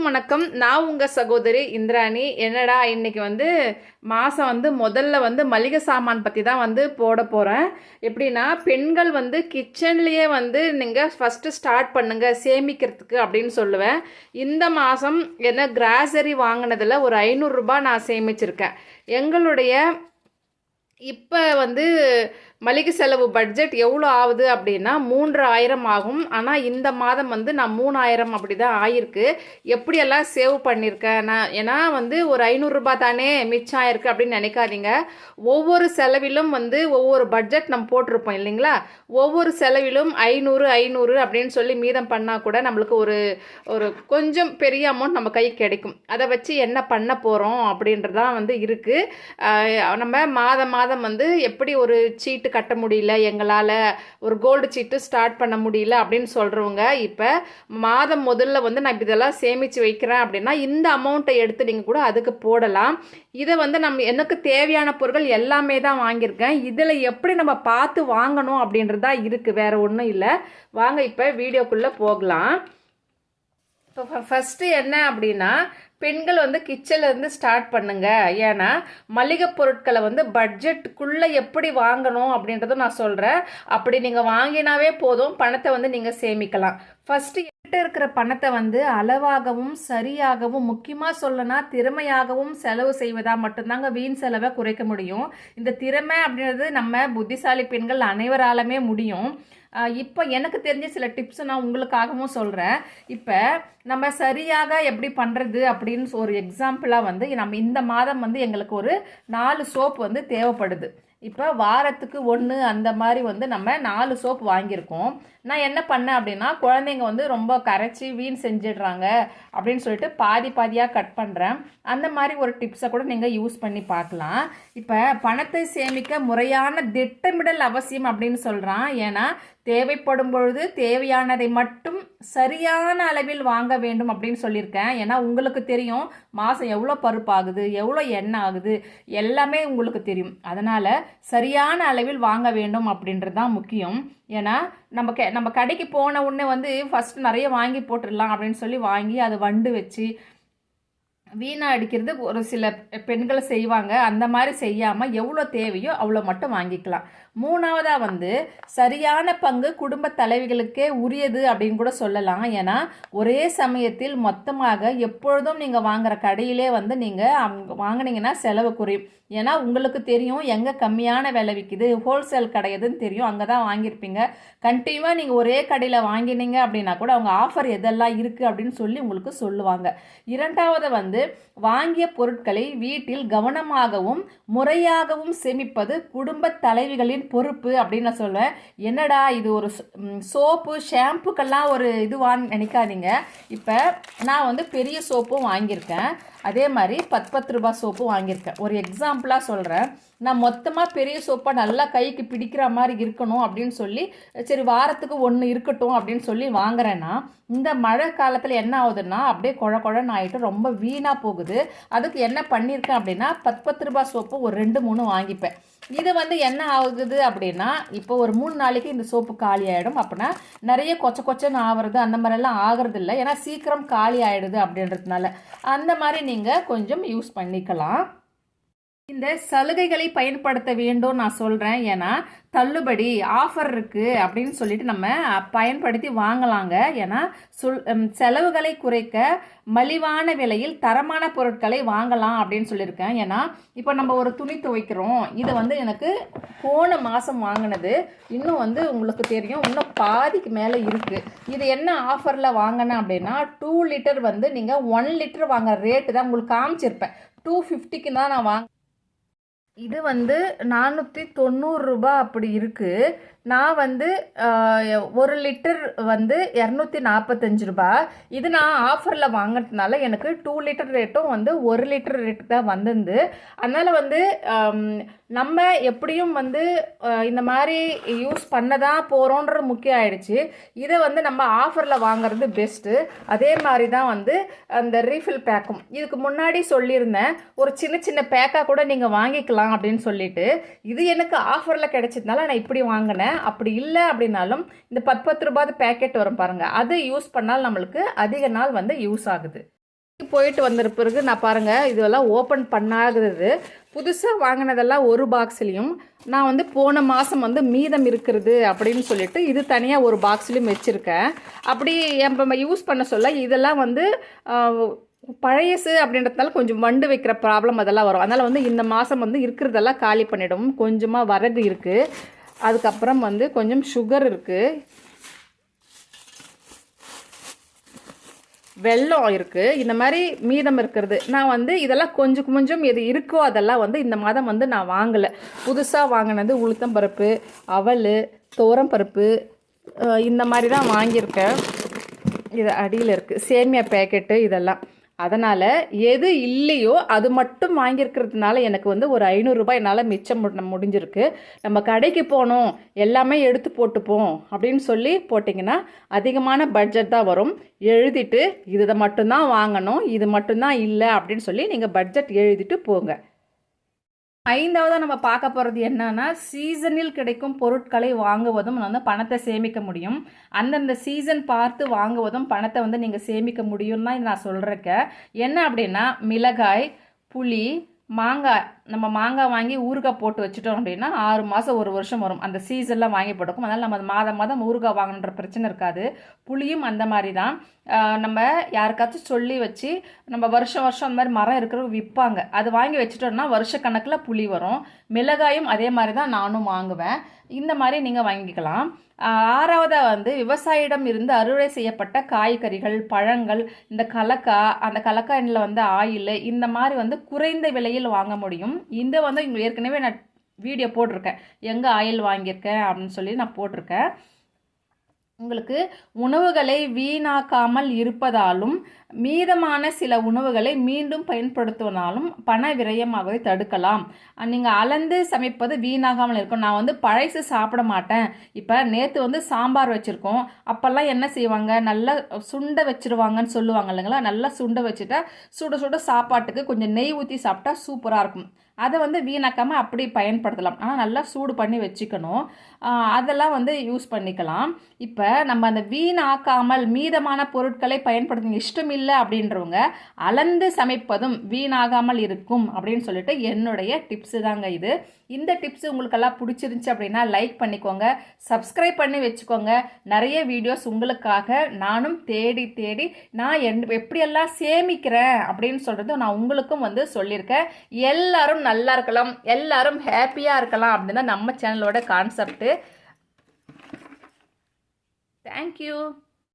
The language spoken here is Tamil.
எல்லோருக்கும் வணக்கம். நான் உங்கள் சகோதரி இந்திராணி. என்னடா இன்றைக்கி வந்து மாதம் வந்து முதல்ல வந்து மளிகை சாமான் பற்றி தான் வந்து போட போகிறேன் எப்படின்னா பெண்கள் வந்து கிச்சன்லேயே வந்து நீங்கள் ஃபஸ்ட்டு ஸ்டார்ட் பண்ணுங்கள் சேமிக்கிறதுக்கு அப்படின்னு சொல்லுவேன். இந்த மாதம் என்ன கிராசரி வாங்கினதில் ஒரு ஐநூறுரூபா நான் சேமிச்சிருக்கேன். எங்களுடைய இப்போ வந்து மளிகை செலவு பட்ஜெட் எவ்வளோ ஆகுது அப்படின்னா மூன்று ஆயிரம் ஆகும். ஆனால் இந்த மாதம் வந்து நான் மூணாயிரம் அப்படி தான் ஆயிருக்கு. எப்படியெல்லாம் சேவ் பண்ணியிருக்கேன் நான் ஏன்னா வந்து ஒரு ஐநூறுரூபா தானே மிச்சம் ஆயிருக்கு அப்படின்னு நினைக்காதீங்க. ஒவ்வொரு செலவிலும் வந்து ஒவ்வொரு பட்ஜெட் நம்ம போட்டிருப்போம் இல்லைங்களா? ஒவ்வொரு செலவிலும் ஐநூறு ஐநூறு அப்படின்னு சொல்லி மீதம் பண்ணால் கூட நம்மளுக்கு ஒரு ஒரு கொஞ்சம் பெரிய அமௌண்ட் நம்ம கைக்கு கிடைக்கும். அதை வச்சு என்ன பண்ண போகிறோம் அப்படின்றதான் வந்து இருக்குது நம்ம மாதம் மாதம் வந்து எப்படி ஒரு சீட்டு கட்ட முடியல எங்களால் ஒரு கோல்டு சீட்டு ஸ்டார்ட் பண்ண முடியல அப்படின்னு சொல்கிறவங்க இப்போ மாதம் முதல்ல வந்து நான் இதெல்லாம் சேமித்து வைக்கிறேன் அப்படின்னா இந்த அமௌண்ட்டை எடுத்து நீங்கள் கூட அதுக்கு போடலாம். இதை வந்து நம்ம எனக்கு தேவையான பொருட்கள் எல்லாமே தான் வாங்கியிருக்கேன். இதில் எப்படி நம்ம பார்த்து வாங்கணும் அப்படின்றது தான் இருக்குது வேறு ஒன்றும் இல்லை. வாங்க இப்போ வீடியோக்குள்ளே போகலாம். இப்போ ஃபஸ்ட்டு என்ன அப்படின்னா பெண்கள் வந்து கிச்சன்லேருந்து ஸ்டார்ட் பண்ணுங்க. ஏன்னா மளிகை பொருட்களை வந்து பட்ஜெட்டுக்குள்ளே எப்படி வாங்கணும் அப்படின்றத நான் சொல்கிறேன் அப்படி நீங்கள் வாங்கினாவே போதும் பணத்தை வந்து நீங்கள் சேமிக்கலாம். ஃபஸ்ட்டு கிட்ட இருக்கிற பணத்தை வந்து அளவாகவும் சரியாகவும் முக்கியமாக சொல்லனா திறமையாகவும் செலவு செய்வதாக மட்டும்தாங்க வீண் செலவை குறைக்க முடியும். இந்த திறமை அப்படின்றது நம்ம புத்திசாலி பெண்கள் அனைவராலுமே முடியும். இப்போ எனக்கு தெரிஞ்ச சில டிப்ஸ் நான் உங்களுக்காகவும் சொல்கிறேன் இப்போ நம்ம சரியாக எப்படி பண்ணுறது அப்படின்னு ஒரு எக்ஸாம்பிளாக வந்து நம்ம இந்த மாதம் வந்து எங்களுக்கு ஒரு நாலு சோப் வந்து தேவைப்படுது. இப்போ வாரத்துக்கு ஒன்று அந்த மாதிரி வந்து நம்ம நாலு சோப் வாங்கியிருக்கோம். நான் என்ன பண்ணேன் அப்படின்னா குழந்தைங்க வந்து ரொம்ப கரைச்சி வீண் செஞ்சிடுறாங்க அப்படின்னு சொல்லிட்டு பாதி பாதியாக கட் பண்ணுறேன் அந்த மாதிரி ஒரு டிப்ஸை கூட நீங்கள் யூஸ் பண்ணி பார்க்கலாம். இப்போ பணத்தை சேமிக்க முறையான திட்டமிடல் அவசியம் அப்படின்னு சொல்கிறான் ஏன்னா தேவைப்படும் பொழுது தேவையானதை மட்டும் சரியான அளவில் வாங்க வேண்டும் அப்படின்னு சொல்லியிருக்கேன். ஏன்னா உங்களுக்கு தெரியும் மாதம் எவ்வளோ பருப்பு ஆகுது எவ்வளோ எண்ணெய் ஆகுது எல்லாமே உங்களுக்கு தெரியும். அதனால் சரியான அளவில் வாங்க வேண்டும் அப்படின்றது தான் முக்கியம். ஏன்னா நம்ம கே நம்ம கடைக்கு போன உடனே வந்து ஃபஸ்ட்டு நிறைய வாங்கி போட்டுடலாம் அப்படின்னு சொல்லி வாங்கி அதை வண்டு வச்சு வீணாக அடிக்கிறது ஒரு சில பெண்களை செய்வாங்க. அந்த மாதிரி செய்யாமல் எவ்வளோ தேவையோ அவ்வளோ மட்டும் வாங்கிக்கலாம். மூணாவதாக வந்து சரியான பங்கு குடும்ப தலைவிகளுக்கே உரியது அப்படின்னு கூட சொல்லலாம். ஏன்னா ஒரே சமயத்தில் மொத்தமாக எப்பொழுதும் நீங்கள் வாங்குற கடையிலே வந்து நீங்கள் வாங்கினீங்கன்னா செலவு குறையும். ஏன்னா உங்களுக்கு தெரியும் எங்கே கம்மியான விலை விற்கிது ஹோல்சேல் கடை எதுன்னு தெரியும். அங்கே தான் வாங்கியிருப்பீங்க. கண்டினியூவாக நீங்கள் ஒரே கடையில் வாங்கினீங்க அப்படின்னா கூட அவங்க ஆஃபர் எதெல்லாம் இருக்குது அப்படின்னு சொல்லி உங்களுக்கு சொல்லுவாங்க. இரண்டாவது வந்து வாங்கிய பொருட்களை வீட்டில் கவனமாகவும் முறையாகவும் சேமிப்பது குடும்ப தலைவிகளின் பொறுப்பு அப்படின்னு நான் சொல்லுவேன் என்னடா இது ஒரு சோப்பு ஷாம்புக்கெல்லாம் ஒரு இதுவான்னு நினைக்காதீங்க. இப்போ நான் வந்து பெரிய சோப்பும் வாங்கியிருக்கேன். அதே மாதிரி பத்து பத்து ரூபா சோப்பும் வாங்கியிருக்கேன். ஒரு எக்ஸாம்பிளாக சொல்கிறேன் நான் மொத்தமாக பெரிய சோப்பாக நல்லா கைக்கு பிடிக்கிற மாதிரி இருக்கணும் அப்படின்னு சொல்லி சரி வாரத்துக்கு ஒன்று இருக்கட்டும் அப்படின்னு சொல்லி வாங்குறேன்னா இந்த மழை காலத்தில் என்ன ஆகுதுன்னா அப்படியே குழ குழன்னு ஆகிட்டு ரொம்ப வீணாக போகுது. அதுக்கு என்ன பண்ணியிருக்கேன் அப்படின்னா பத்து பத்து ரூபா சோப்பு ஒரு ரெண்டு மூணு வாங்கிப்பேன். இது வந்து என்ன ஆகுது அப்படின்னா இப்போ ஒரு மூணு நாளைக்கு இந்த சோப்பு காலி ஆகிடும் அப்படின்னா நிறைய கொச்ச கொச்சன்னு ஆகிறது அந்த மாதிரிலாம் ஆகிறது இல்லை ஏன்னா சீக்கிரம் காலி ஆகிடுது அப்படின்றதுனால. அந்த மாதிரி நீங்கள் கொஞ்சம் யூஸ் பண்ணிக்கலாம். இந்த சலுகைகளை பயன்படுத்த வேண்டும் நான் சொல்கிறேன் ஏன்னா தள்ளுபடி ஆஃபர் இருக்குது அப்படின்னு சொல்லிட்டு நம்ம பயன்படுத்தி வாங்கலாங்க. ஏன்னா சொல் செலவுகளை குறைக்க மலிவான விலையில் தரமான பொருட்களை வாங்கலாம் அப்படின்னு சொல்லியிருக்கேன். ஏன்னா இப்போ நம்ம ஒரு துணி துவைக்கிறோம். இது வந்து எனக்கு போன மாதம் வாங்கினது. இன்னும் வந்து உங்களுக்கு தெரியும். இன்னும் பாதிக்கு மேலே இருக்குது இது என்ன ஆஃபரில் வாங்கினேன் அப்படின்னா டூ லிட்டர் வந்து நீங்கள் ஒன் லிட்டர் வாங்குற ரேட்டு தான் உங்களுக்கு காமிச்சிருப்பேன். டூ ஃபிஃப்டிக்கு தான் நான் வாங்க இது வந்து நானூற்றி தொண்ணூறுரூபா அப்படி இருக்குது நான் வந்து ஒரு லிட்டர் வந்து இரநூத்தி நாற்பத்தஞ்சு ரூபா இது நான் ஆஃபரில் வாங்கினதுனால எனக்கு டூ லிட்டர் ரேட்டும் வந்து ஒரு லிட்டர் ரேட்டு தான் வந்திருந்து. அதனால் வந்து நம்ம எப்படியும் வந்து இந்த மாதிரி யூஸ் பண்ண தான் போகிறோன்ற முக்கியம் ஆயிடுச்சு. இதை வந்து நம்ம ஆஃபரில் வாங்குறது பெஸ்ட்டு அதே மாதிரி தான் வந்து அந்த ரீஃபில் பேக்கும் இதுக்கு முன்னாடி சொல்லியிருந்தேன் ஒரு சின்ன சின்ன பேக்காக கூட நீங்கள் வாங்கிக்கலாம் அப்படின்னு சொல்லிட்டு. இது எனக்கு ஆஃபரில் கிடைச்சதுனால நான் இப்படி வாங்கினேன். அப்படி இல்லை அப்படின்னாலும் இந்த பத்து பத்து ரூபாய் பேக்கெட் வரும் பாருங்கள் அது யூஸ் பண்ணால் நம்மளுக்கு அதிக நாள் வந்து யூஸ் ஆகுது. போயிட்டு வந்த பிறகு நான் பாருங்கள் இதெல்லாம் ஓப்பன் பண்ணாதது. புதுசாக வாங்கினதெல்லாம் ஒரு பாக்ஸ்லேயும் நான் வந்து போன மாதம் வந்து மீதம் இருக்கிறது அப்படின்னு சொல்லிட்டு இது தனியாக ஒரு பாக்ஸ்லேயும் வச்சுருக்கேன். அப்படி நம்ம யூஸ் பண்ண சொல்ல இதெல்லாம் வந்து பழையசு அப்படின்றதுனால கொஞ்சம் வண்டு வைக்கிற ப்ராப்ளம் அதெல்லாம் வரும். அதனால் வந்து இந்த மாதம் வந்து இருக்கிறதெல்லாம் காலி பண்ணிவிடும் கொஞ்சமாக வரகு இருக்குது அதுக்கப்புறம் வந்து கொஞ்சம் சுகர் இருக்குது வெல்லம் இருக்குது இந்த மாதிரி மீதம் இருக்கிறது. நான் வந்து இதெல்லாம் கொஞ்சம் கொஞ்சம் எது இருக்கோ அதெல்லாம் வந்து இந்த மாதம் வந்து நான் வாங்கலை. புதுசாக வாங்கினது உளுத்தம்பருப்பு அவல் துவரம்பருப்பு இந்த மாதிரி தான் வாங்கியிருக்கேன். இது அடியில் இருக்குது சேமியா பேக்கெட்டு இதெல்லாம். அதனால் எது இல்லையோ அது மட்டும் வாங்கியிருக்கிறதுனால எனக்கு வந்து ஒரு ஐநூறுரூபா என்னால் மிச்சம் முடிஞ்சிருக்கு. நம்ம கடைக்கு போகணும் எல்லாமே எடுத்து போட்டுப்போம் அப்படின்னு சொல்லி போட்டிங்கன்னா அதிகமான பட்ஜெட் தான் வரும். எழுதிட்டு இதை மட்டும்தான் வாங்கணும் இது மட்டும்தான் இல்லை அப்படின்னு சொல்லி நீங்கள் பட்ஜெட் எழுதிட்டு போங்க. ஐந்தாவதாக நம்ம பார்க்க போகிறது என்னன்னா சீசனில் கிடைக்கும் பொருட்களை வாங்குவதும் வந்து பணத்தை சேமிக்க முடியும். அந்தந்த சீசன் பார்த்து வாங்குவதும் பணத்தை வந்து நீங்கள் சேமிக்க முடியும் தான் நான் சொல்கிறேக்க என்ன அப்படின்னா மிளகாய் புளி மாங்காய் நம்ம மாங்காய் வாங்கி ஊறுகாய் போட்டு வச்சுட்டோம் அப்படின்னா ஆறு மாதம் ஒரு வருஷம் வரும். அந்த சீசன்லாம் வாங்கி போட்டுக்கும். அதனால் நம்ம மாதம் மாதம் ஊறுகாய் வாங்கணுன்ற பிரச்சனை இருக்காது. புளியும் அந்த மாதிரி தான். நம்ம யாருக்காச்சும் சொல்லி வச்சு நம்ம வருஷம் வருஷம் அந்த மாதிரி மரம் இருக்கிறவங்க விற்பாங்க. அது வாங்கி வச்சுட்டோம்னா வருஷ கணக்கில் புளி வரும். மிளகாயும் அதே மாதிரி தான் நானும் வாங்குவேன். இந்த மாதிரி நீங்கள் வாங்கிக்கலாம். ஆறாவதாக வந்து விவசாயிடம் இருந்து அறுவடை செய்யப்பட்ட காய்கறிகள் பழங்கள் இந்த கலக்காய் அந்த கலக்காயில் வந்து ஆயில் இந்த மாதிரி வந்து குறைந்த விலையில் வாங்க முடியும். இந்த வந்து இங்க ஏற்கனவே நான் வீடியோ போட்டிருக்கேன். எங்கே ஆயில் வாங்கியிருக்கேன் அப்படின்னு சொல்லி நான் போட்டிருக்கேன். உங்களுக்கு உணவுகளை வீணாக்காமல் இருப்பதாலும் மீதமான சில உணவுகளை மீண்டும் பயன்படுத்துவதாலும் பண விரயமாகவே தடுக்கலாம். நீங்கள் அளந்து சமைப்பது வீணாகாமல் இருக்கும். நான் வந்து பழைசு சாப்பிட மாட்டேன். இப்போ நேற்று வந்து சாம்பார் வச்சுருக்கோம். அப்போல்லாம் என்ன செய்வாங்க? நல்லா சுண்டை வச்சுருவாங்கன்னு சொல்லுவாங்க இல்லைங்களா? நல்லா சுண்டை வச்சுட்டா சுட சுட சாப்பாட்டுக்கு கொஞ்சம் நெய் ஊற்றி சாப்பிட்டா சூப்பராக இருக்கும். அதை வந்து வீணாக்காமல் அப்படி பயன்படுத்தலாம். ஆனால் நல்லா சூடு பண்ணி வச்சுக்கணும். அதெல்லாம் வந்து யூஸ் பண்ணிக்கலாம். இப்போ நம்ம அந்த வீணாக்காமல் மீதமான பொருட்களை பயன்படுத்த இஷ்டம் இல்லை அப்படின்றவங்க அளந்து சமைப்பதும் வீணாகாமல் இருக்கும் அப்படின்னு சொல்லிட்டு என்னுடைய டிப்ஸு தாங்க இது. இந்த டிப்ஸ் உங்களுக்கெல்லாம் பிடிச்சிருந்துச்சி அப்படின்னா லைக் பண்ணிக்கோங்க. சப்ஸ்கிரைப் பண்ணி வச்சுக்கோங்க. நிறைய வீடியோஸ் உங்களுக்காக நானும் தேடி தேடி நான் என் எப்படியெல்லாம் சேமிக்கிறேன் அப்படின்னு சொல்கிறது நான் உங்களுக்கும் வந்து சொல்லியிருக்கேன். எல்லாரும் நல்லா இருக்கலாம். எல்லாரும் ஹாப்பியாக இருக்கலாம் அப்படின்னு நம்ம சேனலோட கான்செப்ட்டு தேங்க்யூ